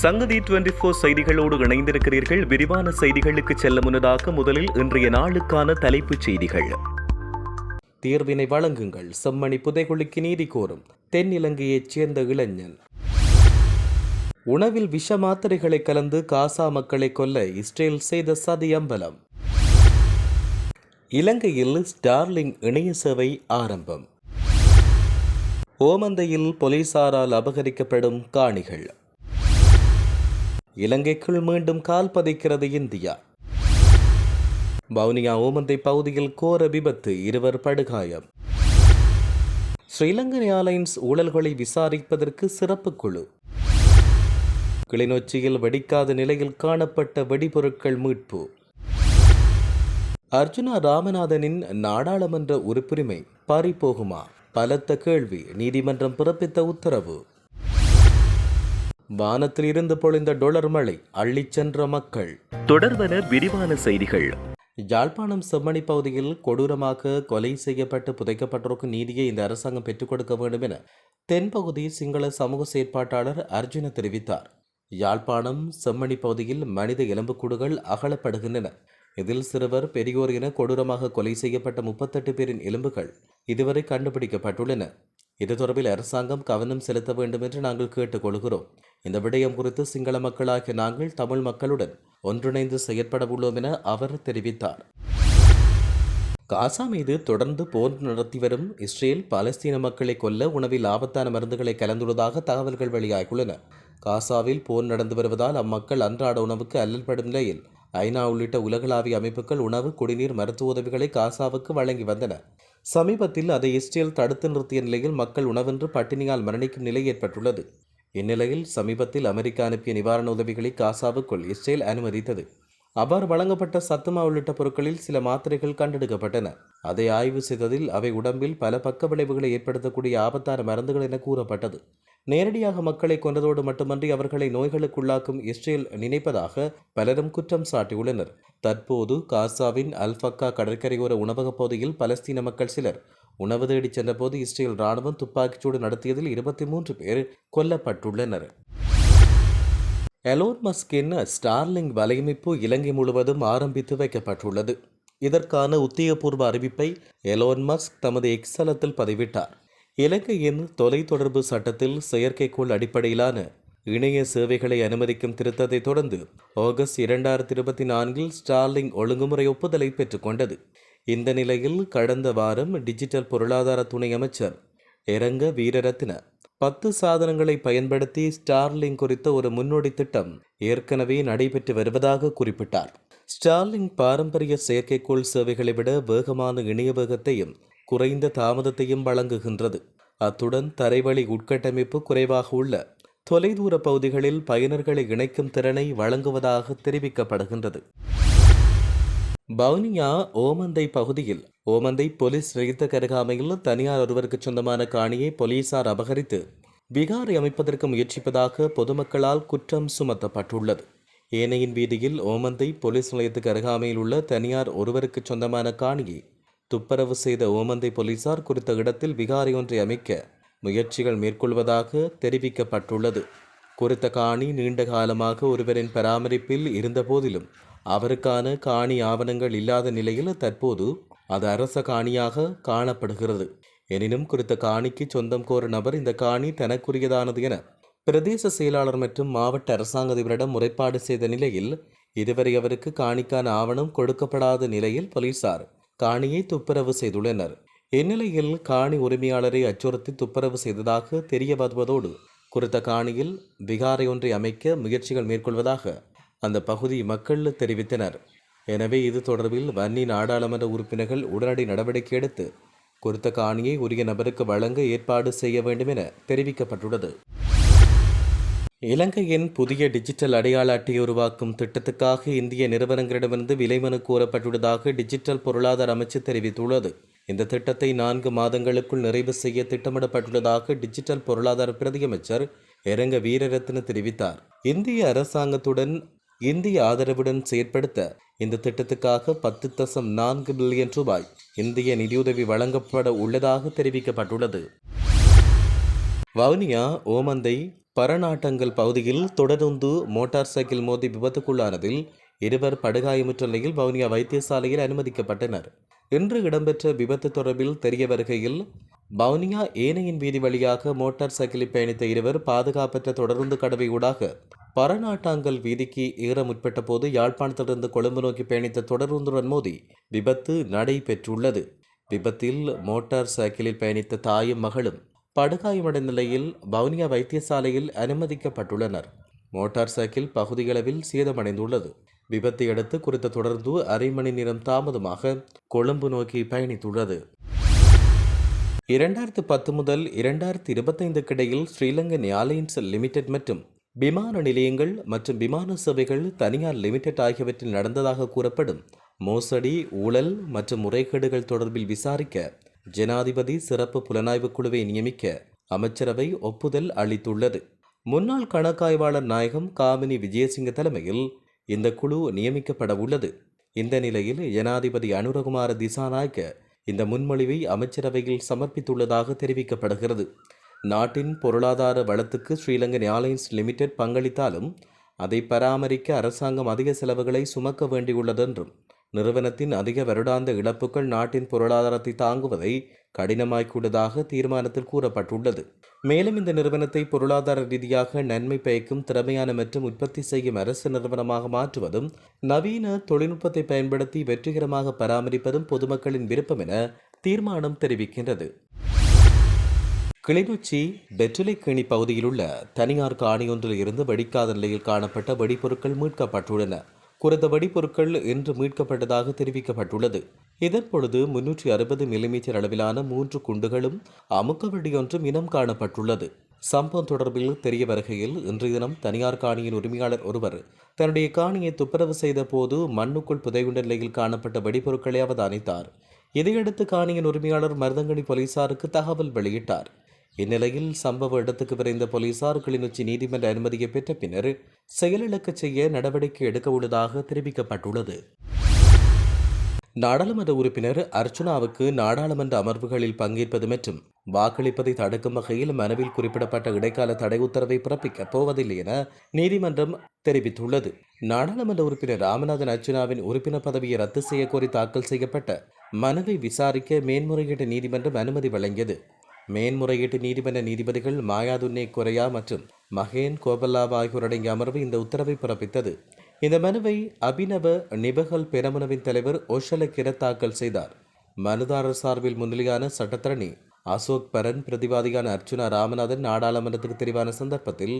சங்கதி twenty four செய்திகளோடு இணைந்திருக்கிறீர்கள். விரிவான செய்திகளுக்கு செல்ல முன்னதாக முதலில் இன்றைய நாளுக்கான தலைப்புச் செய்திகள். தீர்வினை வழங்குங்கள். செம்மணி புதைகுழிக்கு நீதி கோரும். தென்னிலங்கையைச் சேர்ந்த இளைஞன். உணவில் விஷ மாத்திரைகளை கலந்து காசா மக்களை கொல்ல இஸ்ரேல் செய்த சதி அம்பலம். இலங்கையில் ஸ்டார்லிங் இணைய சேவை ஆரம்பம். ஓமந்தையில் போலீசாரால் அபகரிக்கப்படும் காணிகள். இலங்கைக்குள் மீண்டும் கால் பதிக்கிறது இந்தியா. வவுனியா ஓமந்தை பகுதியில் கோர விபத்து இருவர் படுகாயம். ஸ்ரீலங்கன் ஏர்லைன்ஸ் ஊழல்களை விசாரிப்பதற்கு சிறப்பு குழு. கிளிநொச்சியில் வெடிக்காத நிலையில் காணப்பட்ட வெடிபொருட்கள் மீட்பு. அர்ஜுனா ராமநாதனின் நாடாளுமன்ற உறுப்புரிமை பறிபோகுமா? பலத்த கேள்வி நீதிமன்றம் பிறப்பித்த உத்தரவு. வானத்தில் இருந்து பொழிந்த டொலர் மழை அள்ளிச் சென்ற மக்கள். தொடர்வன விரிவான செய்திகள். யாழ்ப்பாணம் செம்மணி பகுதியில் கொடூரமாக கொலை செய்யப்பட்டு புதைக்கப்பட்டோருக்கு நீதியை இந்த அரசாங்கம் பெற்றுக் கொடுக்க வேண்டும் என தென்பகுதி சிங்கள சமூக செயற்பாட்டாளர் அர்ஜுன தெரிவித்தார். யாழ்ப்பாணம் செம்மணி பகுதியில் மனித எலும்புக்கூடுகள் அகலப்படுகின்றன. இதில் சிறுவர் பெரியோர் என கொடூரமாக கொலை செய்யப்பட்ட முப்பத்தெட்டு பேரின் எலும்புகள் இதுவரை கண்டுபிடிக்கப்பட்டுள்ளன. இது தொடர்பில் அரசாங்கம் கவனம் செலுத்த வேண்டும் என்று நாங்கள் கேட்டுக்கொள்கிறோம். இந்த விடயம் குறித்து சிங்கள மக்களாகிய நாங்கள் தமிழ் மக்களுடன் ஒன்றிணைந்து செயற்பட உள்ளோம் என அவர் தெரிவித்தார். காசா மீது தொடர்ந்து போர் நடத்தி வரும் இஸ்ரேல் பாலஸ்தீன மக்களை கொல்ல உணவில் ஆபத்தான மருந்துகளை கலந்துள்ளதாக தகவல்கள் வெளியாகியுள்ளன. காசாவில் போர் நடந்து வருவதால் அம்மக்கள் அன்றாட உணவுக்கு அல்லல்படும் நிலையில் ஐநா உள்ளிட்ட உலகளாவிய அமைப்புகள் உணவு குடிநீர் மருத்துவ உதவிகளை காசாவுக்கு வழங்கி வந்தன. சமீபத்தில் அதை இஸ்ரேல் தடுத்து நிறுத்திய நிலையில் மக்கள் உணவென்று பட்டினியால் மரணிக்கும் நிலை ஏற்பட்டுள்ளது. இந்நிலையில் சமீபத்தில் அமெரிக்கா அனுப்பிய நிவாரண உதவிகளை காசாவுக்குள் இஸ்ரேல் அனுமதித்தது. அவ்வாறு வழங்கப்பட்ட சத்துமா உள்ளிட்ட பொருட்களில் சில மாத்திரைகள் கண்டெடுக்கப்பட்டன. அதை ஆய்வு செய்ததில் அவை உடம்பில் பல பக்க விளைவுகளை ஏற்படுத்தக்கூடிய ஆபத்தான மருந்துகள் என கூறப்பட்டது. நேரடியாக மக்களை கொன்றதோடு மட்டுமன்றி அவர்களை நோய்களுக்குள்ளாக்கும் இஸ்ரேல் நினைப்பதாக பலரும் குற்றம் சாட்டியுள்ளனர். தற்போது காசாவின் அல்ஃபக்கா கடற்கரையோர உணவகப் பகுதியில் பலஸ்தீன மக்கள் சிலர் உணவு தேடிச் சென்றபோது இஸ்ரேல் ராணுவம் துப்பாக்கிச்சூடு நடத்தியதில் இருபத்தி மூன்று பேர் கொல்லப்பட்டுள்ளனர். எலோன் மஸ்கின் ஸ்டார்லிங் வலையமைப்பு இலங்கை முழுவதும் ஆரம்பித்து வைக்கப்பட்டுள்ளது. இதற்கான உத்தியோகபூர்வ அறிவிப்பை எலோன் மஸ்க் தமது எக்ஸலத்தில் பதிவிட்டார். இலங்கையின் தொலைத்தொடர்பு சட்டத்தில் செயற்கைக்கோள் அடிப்படையிலான இணைய சேவைகளை அனுமதிக்கும் திருத்தத்தை தொடர்ந்து ஆகஸ்ட் இரண்டாயிரத்தி இருபத்தி நான்கில் ஸ்டார்லிங் ஒழுங்குமுறை ஒப்புதலை பெற்றுக்கொண்டது இந்த நிலையில் கடந்த வாரம் டிஜிட்டல் பொருளாதார துணை அமைச்சர் இரங்க வீரரத்ன பத்து சாதனங்களை பயன்படுத்தி ஸ்டார்லிங் குறித்த ஒரு முன்னோடி திட்டம் ஏற்கனவே நடைபெற்று வருவதாக குறிப்பிட்டார். ஸ்டார்லிங் பாரம்பரிய செயற்கைக்கோள் சேவைகளை விட வேகமான இணைய வேகத்தையும் குறைந்த தாமதத்தையும் வழங்குகின்றது. அத்துடன் தரைவழி உட்கட்டமைப்பு குறைவாக உள்ள தொலைதூர பகுதிகளில் பயனர்களை இணைக்கும் திறனை வழங்குவதாக தெரிவிக்கப்படுகின்றது. பவுனியா ஓமந்தை பகுதியில் ஓமந்தை போலீஸ் நிலையத்த கருகாமையில் தனியார் ஒருவருக்கு சொந்தமான காணியை போலீசார் அபகரித்து விகாரை அமைப்பதற்கு முயற்சிப்பதாக பொதுமக்களால் குற்றம் சுமத்தப்பட்டுள்ளது. ஏனையின் வீதியில் ஓமந்தை போலீஸ் நிலையத்துக்கு அருகாமையில் உள்ள தனியார் ஒருவருக்கு சொந்தமான காணியை துப்பரவு செய்த ஓமந்தை போலீசார் குறித்த இடத்தில் விகாரி ஒன்றை அமைக்க முயற்சிகள் மேற்கொள்வதாக தெரிவிக்கப்பட்டுள்ளது. குறித்த காணி நீண்ட காலமாக ஒருவரின் பராமரிப்பில் இருந்தபோதிலும் அவருக்கான காணி ஆவணங்கள் இல்லாத நிலையில் தற்போது அது அரச காணியாக காணப்படுகிறது. எனினும் குறித்த காணிக்கு சொந்தம் கோர நபர் இந்த காணி தனக்குரியதானது என பிரதேச செயலாளர் மற்றும் மாவட்ட அரசாங்க அதிபரிடம் முறைப்பாடு செய்த நிலையில் இதுவரை அவருக்கு காணிக்கான ஆவணம் கொடுக்கப்படாத நிலையில் போலீசார் காணியை துப்புரவு செய்துள்ளனர். இந்நிலையில் காணி உரிமையாளரை அச்சுறுத்தி துப்புரவு செய்ததாக தெரிய வருவதோடு குறித்த காணியில் விகாரை ஒன்றை அமைக்க முயற்சிகள் மேற்கொள்வதாக அந்த பகுதி மக்கள் தெரிவித்தனர். எனவே இது தொடர்பில் வன்னி நாடாளுமன்ற உறுப்பினர்கள் உடனடி நடவடிக்கை எடுத்து குறித்த காணியை உரிய நபருக்கு வழங்க ஏற்பாடு செய்ய வேண்டும் என தெரிவிக்கப்பட்டுள்ளது. இலங்கையின் புதிய டிஜிட்டல் அடையாள அட்டை உருவாக்கும் திட்டத்துக்காக இந்திய நிறுவனங்களிடமிருந்து விலைமனு கோரப்பட்டுள்ளதாக டிஜிட்டல் பொருளாதார அமைச்சு தெரிவித்துள்ளது. இந்த திட்டத்தை நான்கு மாதங்களுக்குள் நிறைவு செய்ய திட்டமிடப்பட்டுள்ளதாக டிஜிட்டல் பொருளாதார பிரதியமைச்சர் இரங்க வீரரத்ன தெரிவித்தார். இந்திய அரசாங்கத்துடன் இந்திய ஆதரவுடன் செயற்படுத்த இந்த திட்டத்துக்காக பத்து தசம் நான்கு பில்லியன் ரூபாய் இந்திய நிதியுதவி வழங்கப்பட உள்ளதாக தெரிவிக்கப்பட்டுள்ளது. வவுனியா ஓமந்தை பரநாட்டங்கள் பகுதியில் தொடருந்து மோட்டார் சைக்கிள் மோதி விபத்துக்குள்ளானதில் இருவர் படுகாயமுற்ற நிலையில் வவுனியா வைத்தியசாலையில் அனுமதிக்கப்பட்டனர். இன்று இடம்பெற்ற விபத்து தொடர்பில் தெரிய வருகையில் வவுனியா ஏனையின் வீதி வழியாக மோட்டார் சைக்கிளில் பயணித்த இருவர் பாதுகாப்பற்ற தொடருந்து கடவை ஊடாக பரநாட்டாங்கல் வீதிக்கு ஏற முற்பட்ட போது யாழ்ப்பாணத்திலிருந்து கொழும்பு நோக்கி பயணித்த தொடருந்துடன் மோதி விபத்து நடைபெற்றுள்ளது. விபத்தில் மோட்டார் சைக்கிளில் பயணித்த தாயும் மகளும் படுகாயமடைந்த நிலையில் வவுனியா வைத்தியசாலையில் அனுமதிக்கப்பட்டுள்ளனர். மோட்டார் சைக்கிள் பகுதியளவில் சேதமடைந்துள்ளது. விபத்தை அடுத்து குறித்த தொடர்ந்து அரை மணி நேரம் தாமதமாக கொழும்பு நோக்கி பயணித்துள்ளது. இரண்டாயிரத்து பத்து முதல் இரண்டாயிரத்து இருபத்தைந்துக்கு இடையில் ஸ்ரீலங்கன் ஏர்லைன்ஸ் லிமிடெட் மற்றும் விமான நிலையங்கள் மற்றும் விமான சேவைகள் தனியார் லிமிடெட் ஆகியவற்றில் நடந்ததாக கூறப்படும் மோசடி ஊழல் மற்றும் முறைகேடுகள் தொடர்பில் விசாரிக்க ஜனாதிபதி சிறப்பு புலனாய்வு குழுவை நியமிக்க அமைச்சரவை ஒப்புதல் அளித்துள்ளது. முன்னாள் கணக்காய்வாளர் நாயகம் காமினி விஜயசிங்க தலைமையில் இந்த குழு நியமிக்கப்பட உள்ளது. இந்த நிலையில் ஜனாதிபதி அனுரகுமார திசாநாயக்க இந்த முன்மொழிவை அமைச்சரவையில் சமர்ப்பித்துள்ளதாக தெரிவிக்கப்படுகிறது. நாட்டின் பொருளாதார வளத்துக்கு ஸ்ரீலங்கன் ஏர்லைன்ஸ் லிமிடெட் பங்களித்தாலும் அதை பராமரிக்க அரசாங்கம் அதிக செலவுகளை சுமக்க வேண்டியுள்ளதென்றும் நிறுவனத்தின் அதிக வருடாந்த இழப்புகள் நாட்டின் பொருளாதாரத்தை தாங்குவதை கடினமாக்கியுள்ளதாக தீர்மானத்தில் கூறப்பட்டுள்ளது. மேலும் இந்த நிறுவனத்தை பொருளாதார ரீதியாக நன்மை பயக்கும் திறமையான மற்றும் உற்பத்தி செய்யும் அரசு நிறுவனமாக மாற்றுவதும் நவீன தொழில்நுட்பத்தை பயன்படுத்தி வெற்றிகரமாக பராமரிப்பதும் பொதுமக்களின் விருப்பம் என தீர்மானம் தெரிவிக்கின்றது. கிளிநொச்சி வெற்றிலைக்கேணி பகுதியில் உள்ள தனியார் காணியொன்றில் இருந்து வெடிக்காத நிலையில் காணப்பட்ட வெடிப்பொருட்கள் மீட்கப்பட்டுள்ளன. குறித்த வெடிப்பொருட்கள் இன்று மீட்கப்பட்டதாக தெரிவிக்கப்பட்டுள்ளது. இதன்பொழுது முன்னூற்றி அறுபது மில்லிமீட்டர் அளவிலான மூன்று குண்டுகளும் அமுக்க வெடியொன்றும் இனம் காணப்பட்டுள்ளது. சம்பவம் தொடர்பில் தெரிய வருகையில் இன்றைய தினம் தனியார் காணியின் உரிமையாளர் ஒருவர் தன்னுடைய காணியை துப்புரவு செய்த போது மண்ணுக்குள் புதைகுண்ட நிலையில் காணப்பட்ட வெடிப்பொருட்களை அவதானித்தார். இதையடுத்து காணியின் உரிமையாளர் மருதங்கனி போலீசாருக்கு தகவல் வெளியிட்டார். இந்நிலையில் சம்பவ இடத்துக்கு விரைந்த போலீசார் கிளிநொச்சி நீதிமன்ற அனுமதியை பெற்ற பின்னர் செயலிழக்க செய்ய நடவடிக்கை எடுக்க உள்ளதாக தெரிவிக்கப்பட்டுள்ளது. நாடாளுமன்ற உறுப்பினர் அர்ச்சுனாவுக்கு நாடாளுமன்ற அமர்வுகளில் பங்கேற்பது மற்றும் வாக்களிப்பதை தடுக்கும் வகையில் மனுவில் குறிப்பிடப்பட்ட இடைக்கால தடை உத்தரவை பிறப்பிக்கப் போவதில்லை என நீதிமன்றம் தெரிவித்துள்ளது. நாடாளுமன்ற உறுப்பினர் ராமநாதன் அர்ச்சுனாவின் உறுப்பினர் பதவியை ரத்து செய்யக்கோரி தாக்கல் செய்யப்பட்ட மனுவை விசாரிக்க மேன்முறையீட்டு நீதிமன்றம் அனுமதி வழங்கியது. மேன்முறையீட்டு நீதிமன்ற நீதிபதிகள் மாயாதுன்னே குறையா மற்றும் மகேன் கோபல்லாவ் ஆகியோர் அடங்கிய அமர்வு இந்த உத்தரவை பிறப்பித்தது. இந்த மனுவை அபினவ நிபகல் பெரமுனவின் தலைவர் ஓஷல கிர தாக்கல் செய்தார். மனுதாரர் சார்பில் முன்னிலையான சட்டத்தரணி அசோக் பரன் பிரதிவாதியான அர்ச்சுனா ராமநாதன் நாடாளுமன்றத்துக்கு தெரிவான சந்தர்ப்பத்தில்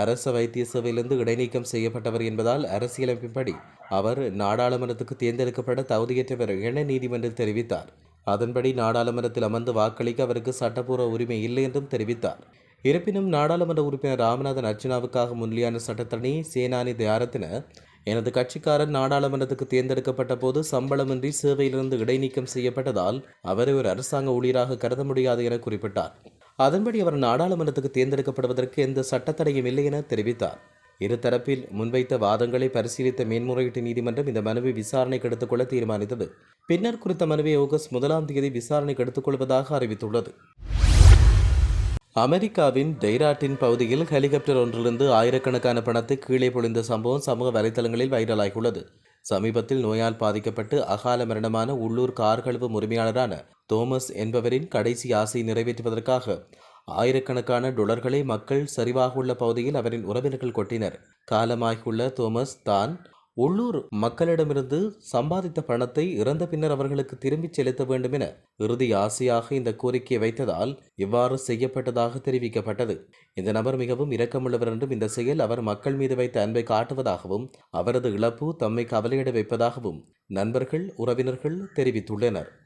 அரச வைத்திய சேவையிலிருந்து இடைநீக்கம் செய்யப்பட்டவர் என்பதால் அரசியலமைப்பின்படி அவர் நாடாளுமன்றத்துக்கு தேர்ந்தெடுக்கப்பட தகுதியற்றவர் என நீதிமன்றம் தெரிவித்தார். அதன்படி நாடாளுமன்றத்தில் அமர்ந்து வாக்களிக்க அவருக்கு சட்டப்பூர்வ உரிமை இல்லை என்றும் தெரிவித்தார். இருப்பினும் நாடாளுமன்ற உறுப்பினர் ராமநாதன் அர்ச்சனாவுக்காக முன்லியான சட்டத்தரணி சேனானி தயாரத்தின எனது கட்சிக்காரன் நாடாளுமன்றத்துக்கு தேர்ந்தெடுக்கப்பட்ட போது சம்பளமின்றி சேவையிலிருந்து இடைநீக்கம் செய்யப்பட்டதால் அவரை ஒரு அரசாங்க ஊழியராக கருத முடியாது என குறிப்பிட்டார். அதன்படி அவர் நாடாளுமன்றத்துக்கு தேர்ந்தெடுக்கப்படுவதற்கு எந்த சட்டத்தடையும் இல்லை என தெரிவித்தார். இருதரப்பில் முன்வைத்த வாதங்களை பரிசீலித்த மேன்முறையீட்டு நீதிமன்றம் இந்த மனுவை விசாரணைக்கு எடுத்துக்கொள்ள தீர்மானித்தது. பின்னர் குறித்த மனுவை ஆகஸ்ட் முதலாம் தேதி விசாரணைக்கு எடுத்துக்கொள்வதாக அறிவித்துள்ளது. அமெரிக்காவின் டெய்ராட்டின் பகுதியில் ஹெலிகாப்டர் ஒன்றிலிருந்து ஆயிரக்கணக்கான பணத்தை கீழே பொழிந்த சம்பவம் சமூக வலைதளங்களில் வைரலாகியுள்ளது. சமீபத்தில் நோயால் பாதிக்கப்பட்டு அகால மரணமான உள்ளூர் கார் கழுவு உரிமையாளரான தோமஸ் என்பவரின் கடைசி ஆசை நிறைவேற்றுவதற்காக ஆயிரக்கணக்கான டொலர்களை மக்கள் சரிவாக உள்ள பகுதியில் அவரின் உறவினர்கள் கொட்டினர். காலமாகியுள்ள தோமஸ் தான் உள்ளூர் மக்களிடமிருந்து சம்பாதித்த பணத்தை இறந்த பின்னர் அவர்களுக்கு திரும்பிச் செலுத்த வேண்டும் என இறுதி ஆசையாக இந்த கோரிக்கையை வைத்ததால் இவ்வாறு செய்யப்பட்டதாக தெரிவிக்கப்பட்டது. இந்த நபர் மிகவும் இரக்கமுள்ளவர் என்றும் இந்த செயல் அவர் மக்கள் மீது வைத்த அன்பை காட்டுவதாகவும் அவரது இழப்பு தம்மை கவலையிட வைப்பதாகவும் நண்பர்கள் உறவினர்கள் தெரிவித்துள்ளனர்.